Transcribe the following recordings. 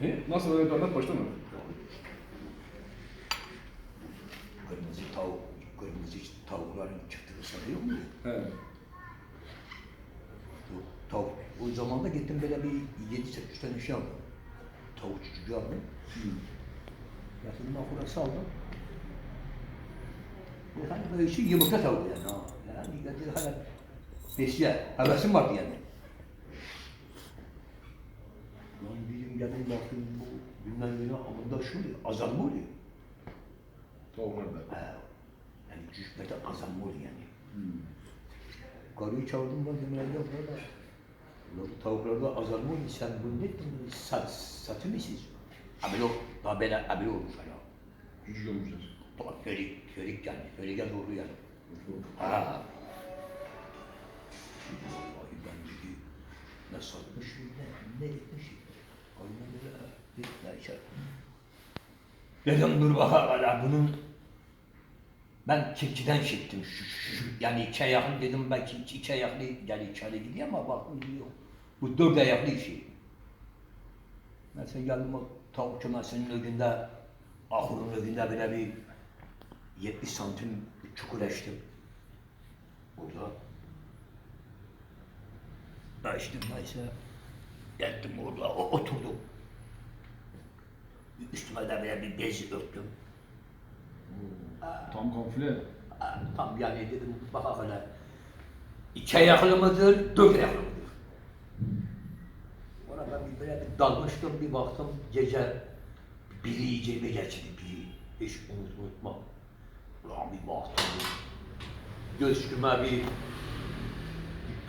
He? Nasıl öyle bir anlat başlama. Kırmızı tavuk, kırmızı tavukların çıktığı sanıyor mu? He. Bu Tavuk. O zaman da gittim böyle bir 7-8 tane şey aldım. Tavuk çocuğu aldım. Yatırdım ahura saldım. Bu hani böyle şey yumurta tavuğu yani. Yani dedi hani besle, hevesim vardı yani. Geldim baktım bu bilmem ne amında şu oluyor, azalma oluyor. Tavuklarda. Ha. Yani cüsbete azalma oluyor yani. Hmm. Karıyı çağırdım ben dedim ya burada. Bu tavuklarda azalma oluyor. Sen bunu ne ettin? Sat, satı mısın? Abi yok. Daha böyle abi olmuş hala. Cücük olmuşlar. Tamam, ferik, ferik yani. Ferik'e doğru yani. Ha. Vallahi ben dedi, ne satmışım ne, ne etmişim. Dedim dur bakalım bunun ben şu, şu, yani iki ayaklı dedim belki iki, ayaklı yani içeri gidiyor ama baktım gidiyor. Bu dört ayaklı işi. Mesela geldim o tavuk kümesinin önünde, ahurun önünde böyle bir 70 santim çukur açtım. Burada. Açtım neyse. Yattım orada, oturdum. Üstüme de böyle bir bez örttüm. Tam. Ha, Tam yani dedim bak hele. İki ayaklı mıdır, dört ayaklı mıdır? Ben bir böyle bir dalmıştım bir baktım gece biri yiyeceğime geçti biri. Hiç unut, unutmam. Ulan bir baktım. Göğsüme bir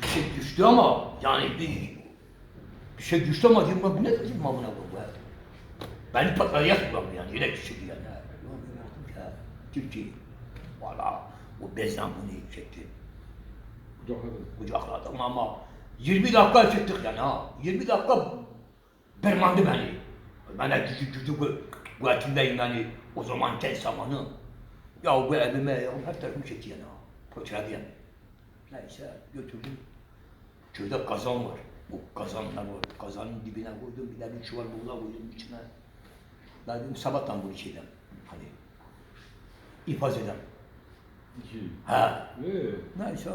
bir şey düştü ama yani bir şey düştü ama diyorum bu ne dedim amına koyayım ya. Beni patlayacak ulan bu yani yine düştü yani. Ha, Türkiye. Valla o bezden bunu çekti. Kucakladı. Kucakladım ama 20 dakika çıktık yani ha. 20 dakika bermandı beni. Ben de küçük küçük bu kuvvetimdeyim yani o zaman tel zamanı. Ya bu evime ya, her tarafımı çekti yani ha. Pöçredi yani. Neyse götürdüm. Köyde kazan var. Bu kazanlar var. Kazanın dibine koydum. Bir de bir çuval buğla koydum içine. Ben dedim sabahtan bunu şeyden. Hani ifaz. İki. Ha. Ve Neyse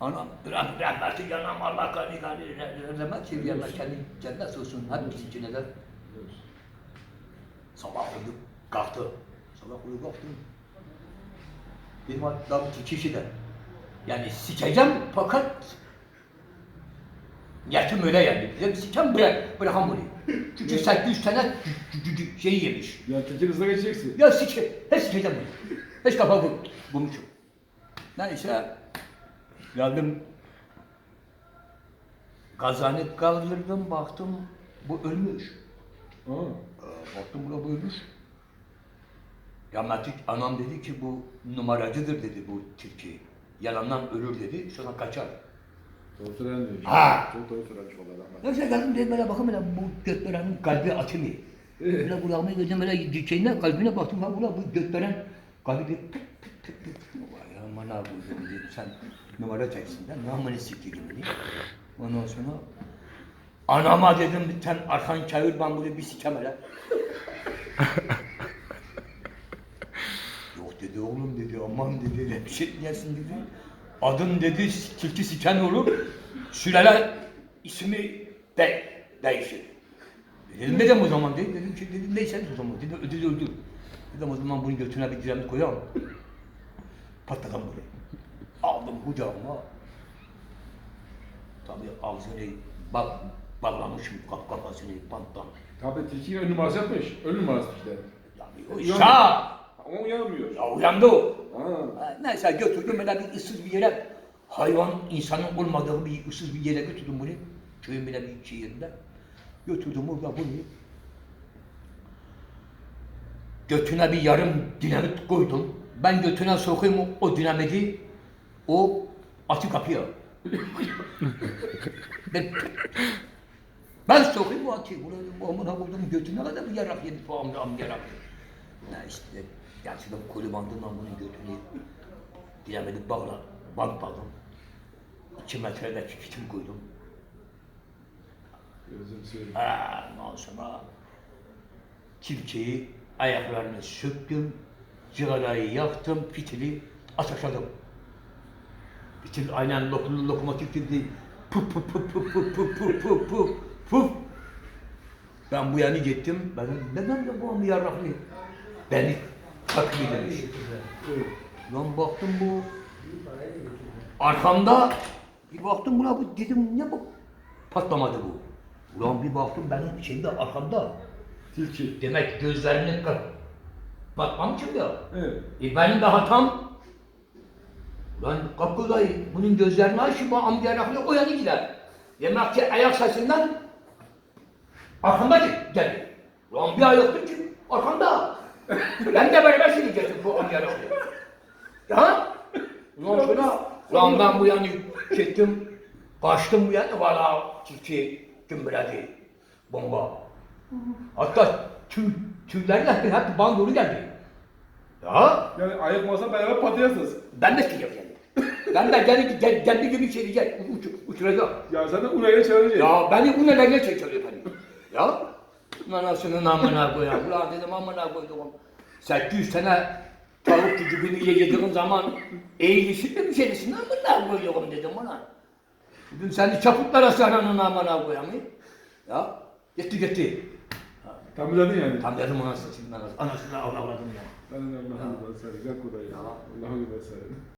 anam rah rahmetli yanam Allah gani gani rahmet sevgiye kendi cennet olsun hepsi için eder. Sabah uyudum kalktı. Sabah uyudum kalktım. Benim hatta bir kişi de yani sikeceğim fakat Niyetim öyle yani. Dedim sikem bırak, bırakam bunu. Çünkü 800 tane cü- cü- cü- şey yemiş. ya tilki hızla geçeceksin. Ya sike, hiç sikeceğim bunu. Hiç kafa bu, bulmuşum. Neyse, geldim. Kazanı kaldırdım, baktım bu ölmüş. Aa. Ee, Baktım buna bu ölmüş. Rahmetli anam dedi ki bu numaracıdır dedi bu tilki. Yalandan ölür dedi, sonra kaçar. Doğru. Ha! Çok doğru söylemiş valla rahmet. Neyse geldim dedim böyle bakın böyle bu gökbelenin kalbi atımı. Böyle kulağıma gözüm böyle dikeyine kalbine baktım ha ulan bu gökbelen kalbi bir pıt pıt pıt pıt. Vay aman abi dedim sen numara çeksin de namını sikti gibi. Ondan sonra anama dedim sen arkan çevir ben bunu bir sikem hele. Yok dedi oğlum dedi aman dedi bir şey diyesin dedi. Adın dedi tilki siken olur. Sülale ismi de değişir. Dedim ne dedim o zaman dedi. Dedim ki dedim neyse o zaman dedi ödül öldür. Dedim o zaman bunun götüne bir diremit koyalım. Patladım buraya. Aldım kucağıma. Tabii ağzını bak bağlamışım kap kafasını banttan. Tabii tilki ön numarası yapmış. Ön numarası işte. Tabii o şah. Ama uyanmıyor. Ya uyandı o. Neyse götürdüm böyle bir ıssız bir yere. Hayvan insanın olmadığı bir ıssız bir yere götürdüm bunu. Köyün bile bir iki yerinde. Götürdüm orada bunu. Götüne bir yarım dinamit koydum. Ben götüne sokayım o, dinamiti. O atı kapıya. ben, ben sokayım o atı. Bunu amına koydum götüne kadar bir yarak yedi falan am yarak. Ne işte gerçekten kolu bandımla bunun götünü dinamiti bağla, bantladım. İki metrede çikim koydum. Gözüm söyleyeyim. Ha, ondan sonra Tilkiyi ayaklarını söktüm, cigarayı yaktım, fitili ateşledim. Fitil aynen lokulu lokomotif gibi puf puf puf puf puf puf puf puf puf puf. Ben bu yana gittim, benim neden de bu yarraklı beni takip. Lan baktım bu arkamda bir baktım buna bu dedim ne bu patlamadı bu. Ulan bir baktım benim şeyde arkamda. Tilki. Demek gözlerini kapatmamışım ya. Evet. E benim de hatam. Lan kapıdayı bunun gözlerini açıp bu amcaraklı o yana gider. Demek ki ayak sesinden arkamda geldi. Ulan bir ayaktım ki arkamda. Ben de beraber sileceğim bu amcaraklı. Ya? Ulan şuna, ulan ben bu yana çektim, kaçtım bu yana valla tilki gümbüredi. Bomba. Hatta tüy, tüylerle hep bana doğru geldi. Ya? Yani ayak masa beraber patlayasınız. Ben de çıkacağım yani. ben de kendi, kendi, kendi gibi şey diyecek, uç, uçuracağım. Ya zaten Ura'ya çağıracak. Ya beni nelerine çekiyor efendim. Ya? Anasının amına koyayım. Ulan dedim amına koydum. 800 sene tavuk cücüğünü yediğim zaman eğilişin de bir şeysin amına koyuyorum dedim ona. Dedim seni çaputlara saranın amına koyayım. Ya? Gitti gitti. Temizledin yani. Tam dedim anasını, anasını avladım ya. Ben de Allah'ım ben sana. Gel